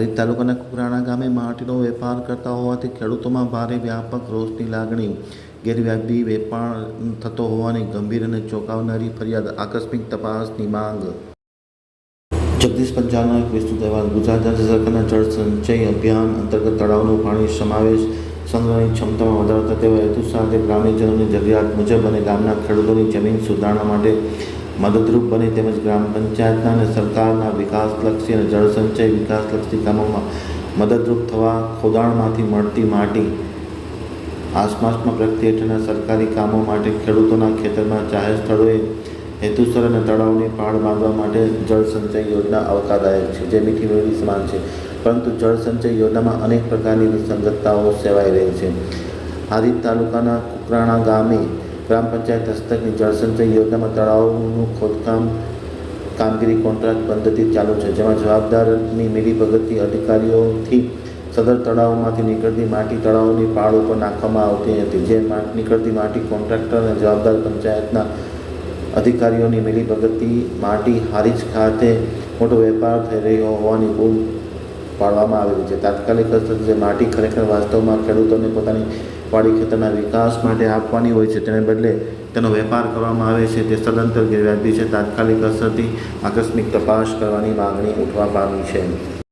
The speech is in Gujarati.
હારીજ તાલુકાના કુકરાણા ગામે માટીનો વેપાર કરતા હોવાથી ખેડૂતોમાં ભારે વ્યાપક રોષની લાગણી ગેરવ્યાજબી વેપાર થતો હોવાની ગંભીર અને ચોંકાવનારી ફરિયાદ, આકસ્મિક તપાસની માંગ. જગદીશ પંચાલનો એક વિસ્તૃત અહેવાલ, ગુજરાત રાજ્ય સરકારના જળ સંચય અભિયાન અંતર્ગત તળાવનું પાણી સમાવેશ સંગ્રહની ક્ષમતામાં વધારો થાય તેવા હેતુ સાથે ગ્રામ્યજનોની જરૂરિયાત મુજબ અને ગામના ખેડૂતોની જમીન સુધારણા માટે મદદરૂપ બને તેમજ ગ્રામ પંચાયતના અને સરકારના વિકાસલક્ષી અને જળસંચય વિકાસલક્ષી કામોમાં મદદરૂપ થવા ખોદાણમાંથી મળતી માટી, આસપાસમાં પ્રગતિ હેઠળના સરકારી કામો માટે ખેડૂતોના ખેતરમાં જાહેર સ્થળોએ હેતુસર અને તળાવની પાળ બાંધવા માટે જળસંચય યોજના આવકારદાયક છે, જે મીઠી મેળી સમાન છે. પરંતુ જળ સંચય યોજનામાં અનેક પ્રકારની વિસંગતતાઓ સેવાઈ રહી છે. આદિત તાલુકાના કુકરાણા ગામે ગ્રામ પંચાયત હસ્તકની જળસંચય યોજનામાં તળાવનું ખોદકામ, કામગીરી કોન્ટ્રાક્ટ પદ્ધતિ ચાલુ છે, જેમાં જવાબદારની મિલીભગતથી અધિકારીઓથી સદર તળાવમાંથી નીકળતી માટી તળાવની પાળ ઉપર નાખવામાં આવતી હતી, જે નીકળતી માટી કોન્ટ્રાક્ટર અને જવાબદાર પંચાયતના અધિકારીઓની મિલીભગતથી માટી હારીજ ખાતે મોટો વેપાર થઈ રહ્યો હોવાની બૂમ પાડવામાં આવેલી છે. તાત્કાલિક અસર જે માટી ખરેખર વાસ્તવમાં ખેડૂતોને પોતાની વાડી ખેતરના વિકાસ માટે આપવાની હોય છે, તેને બદલે તેનો વેપાર કરવામાં આવે છે, તે સદંતર ગેરવ્યાજબી છે. તાત્કાલિક અસરથી આકસ્મિક તપાસ કરવાની માગણી ઉઠવા પામી છે.